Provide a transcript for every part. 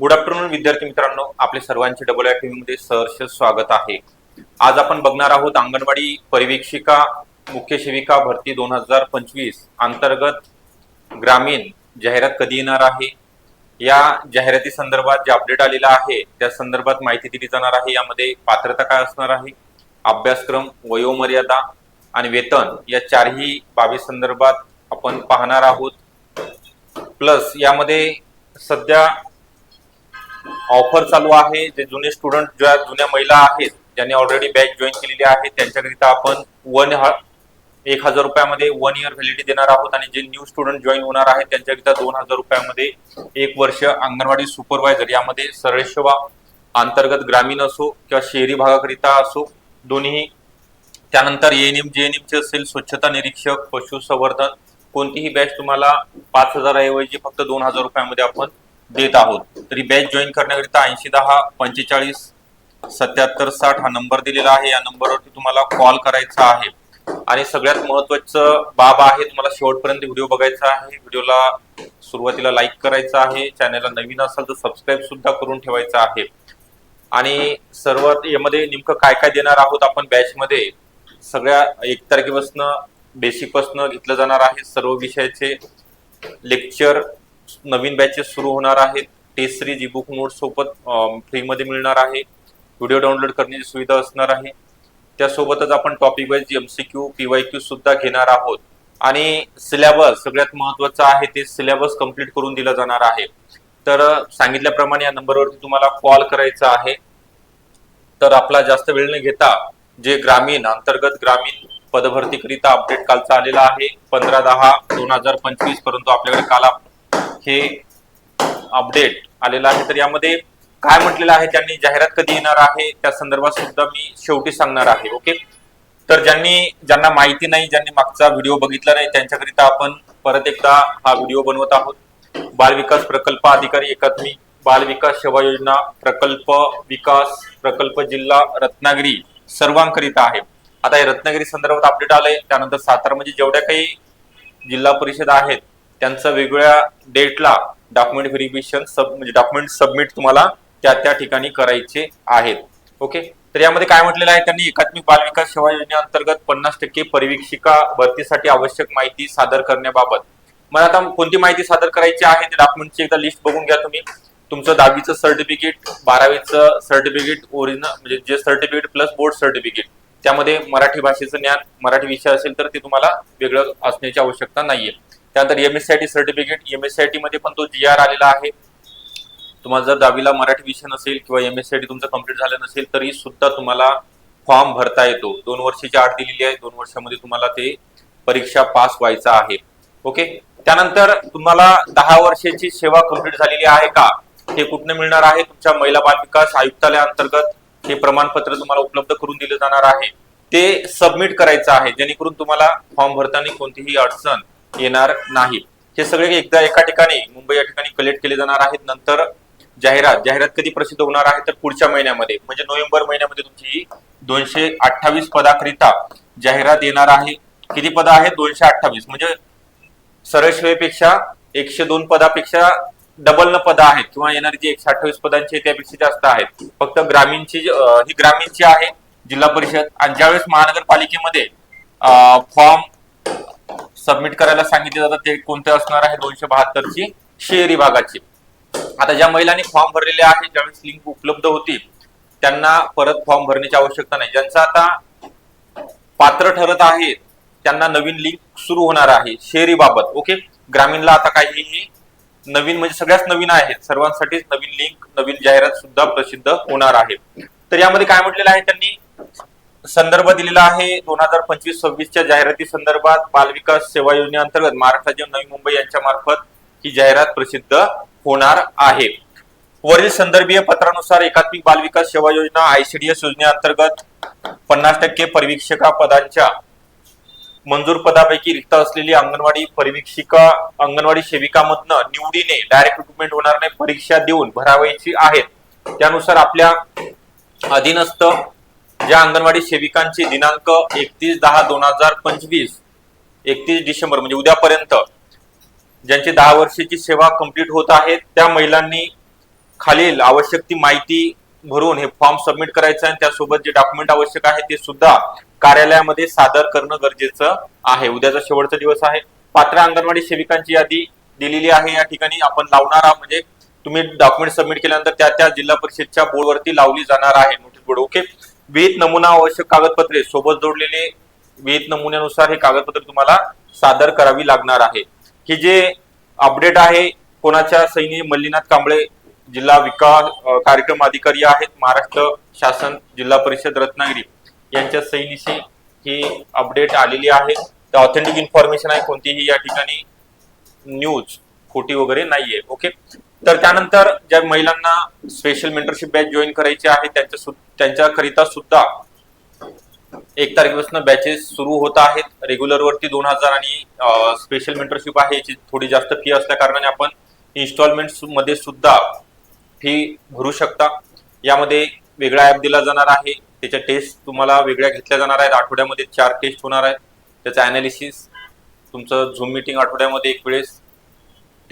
Good afternoon विद्यार्थी मित्रांनो. आपले सर्वांचे डबल अकॅडमी मध्ये सहर्ष स्वागत आहे. आज आपण बघणार आहोत अंगणवाडी परिवेक्षिका मुख्य सेविका भरती दोन हजार पंचवीस अंतर्गत ग्रामीण जाहिरात कधी येणार आहे? या जाहिराती संदर्भात जे अपडेट आलेला आहे त्या संदर्भात माहिती दिली जाणार आहे. यामध्ये पात्रता काय असणार आहे? अभ्यासक्रम वयोमर्यादा आणि वेतन या चारही बाबी संदर्भात आपण पाहणार आहोत. प्लस यामध्ये सध्या ऑफर चालू आहे. जे जुने स्टुडंट ज्या जुन्या महिला आहेत ज्यांनी ऑलरेडी बॅच जॉईन केलेली आहे त्यांच्याकरिता आपण वन एक हजार रुपयामध्ये वन इयर व्हॅलिडिटी देणार आहोत. आणि जे न्यू स्टुडंट जॉईन होणार आहेत त्यांच्याकरिता दोन हजार रुपयामध्ये एक वर्ष अंगणवाडी सुपरवायझर यामध्ये सरळसेवा अंतर्गत ग्रामीण असो किंवा शहरी भागाकरिता असो दोन्ही त्यानंतर एएनएम जेएनएमचे असेल स्वच्छता निरीक्षक पशुसंवर्धन कोणतीही बॅच तुम्हाला पाच हजार ऐवजी फक्त दोन हजार रुपयामध्ये आपण देत आहोत. तरी बॅच जॉईन करण्याकरिता ऐंशी दहा पंचेचाळीस सत्याहत्तर साठ हा नंबर दिलेला आहे. या नंबरवरती तुम्हाला कॉल करायचा आहे. आणि सगळ्यात महत्वाचं बाब आहे तुम्हाला शेवटपर्यंत व्हिडिओ बघायचा आहे. व्हिडिओला सुरुवातीला लाईक करायचा आहे. चॅनलला नवीन असाल तर सबस्क्राईब सुद्धा करून ठेवायचा आहे. आणि सर्व यामध्ये नेमकं काय काय देणार आहोत आपण बॅचमध्ये सगळ्या एक तारखेपासून बेसिकपासून घेतलं जाणार आहे सर्व विषयाचे. लेक्चर नवीन बॅचेस सुरू होणार आहेत. Test series E book note सोबत फ्रीमध्ये मिळणार आहे. व्हिडिओ डाउनलोड करण्याची सुविधा असणार आहे. त्यासोबतच आपण टॉपिक वाईज एमसीक्यू पीवायक्यू सुद्धा घेणार आहोत. आणि सिलेबस सगळ्यात महत्वाचं आहे ते सिलेबस कंप्लीट करून दिला जाणार आहे. तर सांगितल्याप्रमाणे या नंबरवरती तुम्हाला कॉल करायचा आहे. तर आपला जास्त वेळ न घेता जे ग्रामीण अंतर्गत ग्रामीण पदभरतीकरिता अपडेट कालचा आलेला आहे. पंधरा दहा दोन हजार पंचवीस परंतु आपल्याकडे काल हे अपडेट आलेलं आहे. तर यामध्ये काय म्हटलेलं आहे त्यांनी जाहिरात कधी येणार आहे त्या संदर्भात सुद्धा मी शेवटी सांगणार आहे ओके तर ज्यांनी ज्यांना माहिती नाही ज्यांनी मागचा व्हिडिओ बघितला नाही त्यांच्याकरिता आपण परत एकदा हा व्हिडिओ बनवत आहोत. बाल विकास प्रकल्प अधिकारी एकात्मिक बाल विकास सेवा योजना प्रकल्प विकास प्रकल्प जिल्हा रत्नागिरी सर्वांकरिता आहे. आता हे रत्नागिरी संदर्भात अपडेट आलंय त्यानंतर सातारा म्हणजे जेवढ्या काही जिल्हा परिषद आहेत त्यांचा वेगवेगळ्या डेटला डॉक्युमेंट व्हेरिफिकेशन सब म्हणजे डॉक्युमेंट सबमिट तुम्हाला त्या त्या ठिकाणी करायचे आहेत. ओके तर यामध्ये काय म्हटलेलं आहे? त्यांनी एकात्मिक बाल विकास सेवा योजनेअंतर्गत पन्नास टक्के परिवीक्षिका भरतीसाठी आवश्यक माहिती सादर करण्याबाबत. मला आता कोणती माहिती सादर करायची आहे ते डॉक्युमेंटची एकदा लिस्ट बघून घ्या तुम्ही. तुमचं दहावीचं सर्टिफिकेट बारावीचं सर्टिफिकेट ओरिजिनल म्हणजे जे सर्टिफिकेट प्लस बोर्ड सर्टिफिकेट त्यामध्ये मराठी भाषेचं ज्ञान मराठी विषय असेल तर ते तुम्हाला वेगळं असण्याची आवश्यकता नाहीये. त्यानंतर M S C I T certificate M S C I T मध्ये पण तो जी आर आलेला आहे. तुम्हाला जर दहावीला मराठी विषय नसेल किंवा M S C I T तुमचं कंप्लीट झालं नसेल तरी सुद्धा तुम्हाला फॉर्म भरता येतो. दोन वर्षाची आठ दिलेली आहे. दोन वर्षामध्ये तुम्हाला ते परीक्षा पास व्हायचं आहे. ओके त्यानंतर तुम्हाला दहा वर्षाची सेवा कंप्लीट झालेली आहे का? हे कुठनं मिळणार आहे? तुमच्या महिला बाल विकास आयुक्तालयाअंतर्गत हे प्रमाणपत्र तुम्हाला उपलब्ध करून दिलं जाणार आहे. ते सबमिट करायचं आहे. जेणेकरून तुम्हाला फॉर्म भरताना कोणतीही अडचण येणार नाही. हे सगळे एकदा एका ठिकाणी मुंबई या ठिकाणी कलेक्ट केले जाणार आहेत. नंतर जाहिरात जाहिरात कधी प्रसिद्ध होणार आहे तर पुढच्या महिन्यामध्ये म्हणजे नोव्हेंबर महिन्यामध्ये तुमची ही दोनशे अठ्ठावीस पदाकरिता जाहिरात येणार आहे. किती पद आहेत? दोनशे अठ्ठावीस. म्हणजे सरळ सेवेपेक्षा एकशे दोन पदापेक्षा डबल न पद आहेत. किंवा येणारी जी एकशे अठ्ठावीस पदांची त्यापेक्षा जास्त आहेत. फक्त ग्रामीणची ही ग्रामीणची आहे जिल्हा परिषद. आणि ज्यावेळेस महानगरपालिकेमध्ये फॉर्म सबमिट करायला सांगितले जातात ते कोणते असणार आहे दोनशे बहात्तरची शहरी भागाची. आता ज्या महिलांनी फॉर्म भरलेले आहे ज्यावेळेस लिंक उपलब्ध होती त्यांना परत फॉर्म भरण्याची आवश्यकता नाही. ज्यांचं आता पात्र ठरत आहे त्यांना नवीन लिंक सुरू होणार आहे शहरी बाबत. ओके ग्रामीणला आता काहीही नवीन म्हणजे सगळ्याच नवीन आहेत. सर्वांसाठीच नवीन लिंक नवीन जाहिरात सुद्धा प्रसिद्ध होणार आहे. तर यामध्ये काय म्हटलेलं आहे त्यांनी? संदर्भ दिलेला आहे. दोन हजार पंचवीस सव्वीसच्या जाहिराती संदर्भात बालविकास सेवा योजनेअंतर्गत महाराष्ट्र राज्य नवी मुंबई यांच्या मार्फत ही जाहिरात प्रसिद्ध होणार आहे. वरील संदर्भीय पत्रानुसार एकात्मिक बालविकास सेवा योजना आयसीडीएस योजनेअंतर्गत पन्नास टक्के परिवीक्षिका पदांच्या मंजूर पदापैकी रिक्त असलेली अंगणवाडी परिवीक्षिका अंगणवाडी सेविकामधनं निवडीने डायरेक्ट रिक्रुटमेंट होणार नाही परीक्षा देऊन भरावायची आहेत. त्यानुसार आपल्या अधीनस्थ ज्या अंगणवाडी सेविकांची दिनांक एकतीस दहा दोन हजार पंचवीस एकतीस डिसेंबर म्हणजे उद्यापर्यंत ज्यांची दहा वर्षाची सेवा कंप्लीट होत आहे त्या महिलांनी खालील आवश्यक ती माहिती भरून हे फॉर्म सबमिट करायचं आणि त्यासोबत जे डॉक्युमेंट आवश्यक आहे ते सुद्धा कार्यालयामध्ये सादर करणं गरजेचं आहे. उद्याचा शेवटचा दिवस आहे. पात्र अंगणवाडी सेविकांची यादी दिलेली आहे. या ठिकाणी आपण लावणार आहोत. म्हणजे तुम्ही डॉक्युमेंट सबमिट केल्यानंतर त्या त्या जिल्हा परिषदच्या बोर्डवरती लावली जाणार आहे. नोटीस बोर्ड ओके विहित नमुना आवश्यक कागदपत्रे सोबत जोडलेले विहित नमुन्यानुसार हे कागदपत्र तुम्हाला सादर करावी लागणार आहे. हे जे अपडेट आहे कोणाच्या सैनी मल्लीनाथ कांबळे जिल्हा विकास कार्यक्रम अधिकारी आहेत महाराष्ट्र शासन जिल्हा परिषद रत्नागिरी यांच्या सैनीशी ही अपडेट आलेली आहे. ऑथेंटिक इन्फॉर्मेशन आहे कोणतीही या ठिकाणी न्यूज खोटी वगैरे नाहीये ओके तर त्यानंतर ज्या महिलांना स्पेशल मेंटरशिप बॅच जॉईन करायची आहे त्यांच्या त्यांच्याकरिता सुद्धा एक तारखेपासून बॅचेस सुरू होत आहेत. रेग्युलर वरती दोन हजार आणि स्पेशल मेंटरशिप आहे याची थोडी जास्त फी असल्या कारणाने आपण इन्स्टॉलमेंटमध्ये सुद्धा फी भरू शकता. यामध्ये वेगळा ऍप दिला जाणार आहे. त्याच्या टेस्ट तुम्हाला वेगळ्या घेतल्या जाणार आहेत. आठवड्यामध्ये चार टेस्ट होणार आहेत. त्याचं अनालिसिस तुमचं झूम मिटिंग आठवड्यामध्ये एक वेळेस.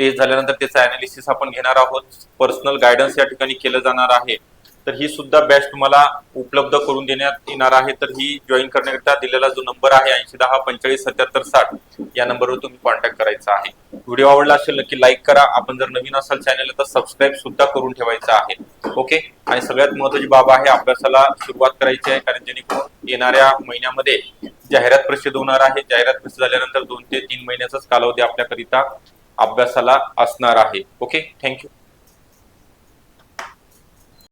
टेस्ट झाल्यानंतर त्याचं अनालिसिस आपण घेणार आहोत. पर्सनल गायडन्स या ठिकाणी केलं जाणार आहे. तर ही सुद्धा बॅच तुम्हाला उपलब्ध करून देण्यात येणार आहे. तर ही जॉईन करण्याकरिता दिलेला जो नंबर आहे ऐंशी दहा पंचेचाळीस सत्याहत्तर साठ या नंबरवर तुम्ही कॉन्टॅक्ट करायचा आहे. व्हिडिओ आवडला असेल नक्की लाईक करा. आपण जर नवीन असाल चॅनल तर सबस्क्राईब सुद्धा करून ठेवायचं आहे. ओके आणि सगळ्यात महत्वाची बाब आहे अभ्यासाला सुरुवात करायची आहे कारण जेणेकरून येणाऱ्या महिन्यामध्ये जाहिरात प्रसिद्ध होणार आहे. जाहिरात प्रसिद्ध झाल्यानंतर दोन ते तीन महिन्याचाच कालावधी आपल्याकरिता अभ्यासाला असणार आहे. Okay thank you